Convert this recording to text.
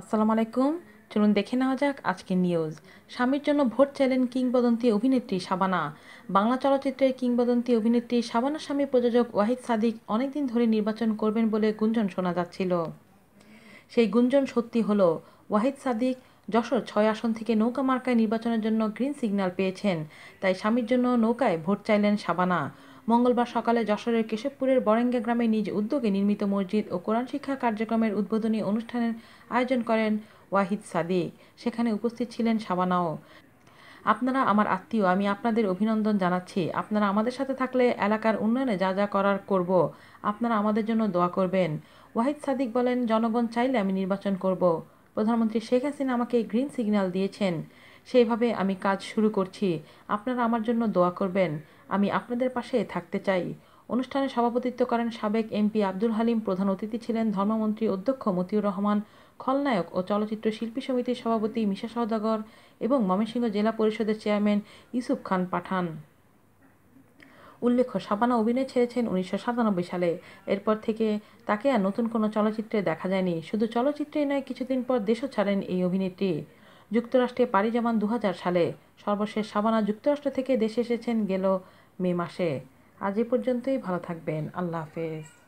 আসসালামু আলাইকুম। চলুন দেখে নেওয়া যাক আজকের নিউজ স্বামীর জন্য ভোট চাইলেন কিংবদন্তি অভিনেত্রী শাবানা। বাংলা চলচ্চিত্রের কিংবদন্তি অভিনেত্রী শাবানা স্বামী প্রযোজক ওয়াহিদ সাদিক অনেকদিন ধরে নির্বাচন করবেন বলে গুঞ্জন শোনা যাচ্ছিল। সেই গুঞ্জন সত্যি হলো, ওয়াহিদ সাদিক যশোর ছয় আসন থেকে নৌকা মার্কায় নির্বাচনের জন্য গ্রিন সিগন্যাল পেয়েছেন। তাই স্বামীর জন্য নৌকায় ভোট চাইলেন শাবানা। মঙ্গলবার সকালে যশোরের কেশবপুরের বরেঙ্গা গ্রামে নিজ উদ্যোগে নির্মিত মসজিদ ও কোরআন শিক্ষা কার্যক্রমের উদ্বোধনী অনুষ্ঠানের আয়োজন করেন ওয়াহিদ সাদিক। সেখানে উপস্থিত ছিলেন শাবানাও। আপনারা আমার আত্মীয়, আমি আপনাদের অভিনন্দন জানাচ্ছি। আপনারা আমাদের সাথে থাকলে এলাকার উন্নয়নে যা যা করার করব, আপনারা আমাদের জন্য দোয়া করবেন। ওয়াহিদ সাদিক বলেন, জনগণ চাইলে আমি নির্বাচন করব। প্রধানমন্ত্রী শেখ হাসিনা আমাকে গ্রিন সিগন্যাল দিয়েছেন। সেইভাবে আমি কাজ শুরু করছি। আপনারা আমার জন্য দোয়া করবেন। আমি আপনাদের পাশে থাকতে চাই। অনুষ্ঠানে সভাপতিত্ব করেন সাবেক এমপি আব্দুল হালিম, প্রধান অতিথি ছিলেন ধর্মমন্ত্রী অধ্যক্ষ মতিউর রহমান, খলনায়ক ও চলচ্চিত্র শিল্পী সমিতির সভাপতি মিশা সওদাগর এবং ময়মনসিংহ জেলা পরিষদের চেয়ারম্যান ইউসুফ খান পাঠান। উল্লেখ্য শাবানা অভিনয় ছেড়েছেন উনিশশো সাতানব্বই সালে। এরপর থেকে তাকে আর নতুন কোনো চলচ্চিত্রে দেখা যায়নি। শুধু চলচ্চিত্রেই নয়, কিছুদিন পর দেশও ছাড়েন এই অভিনেত্রী। যুক্তরাষ্ট্রে পাড়ি জমান দু হাজার সালে। সর্বশেষ সাবানা যুক্তরাষ্ট্র থেকে দেশে এসেছেন গেল মে মাসে। আজ এ পর্যন্তই, ভালো থাকবেন। আল্লাহ হাফেজ।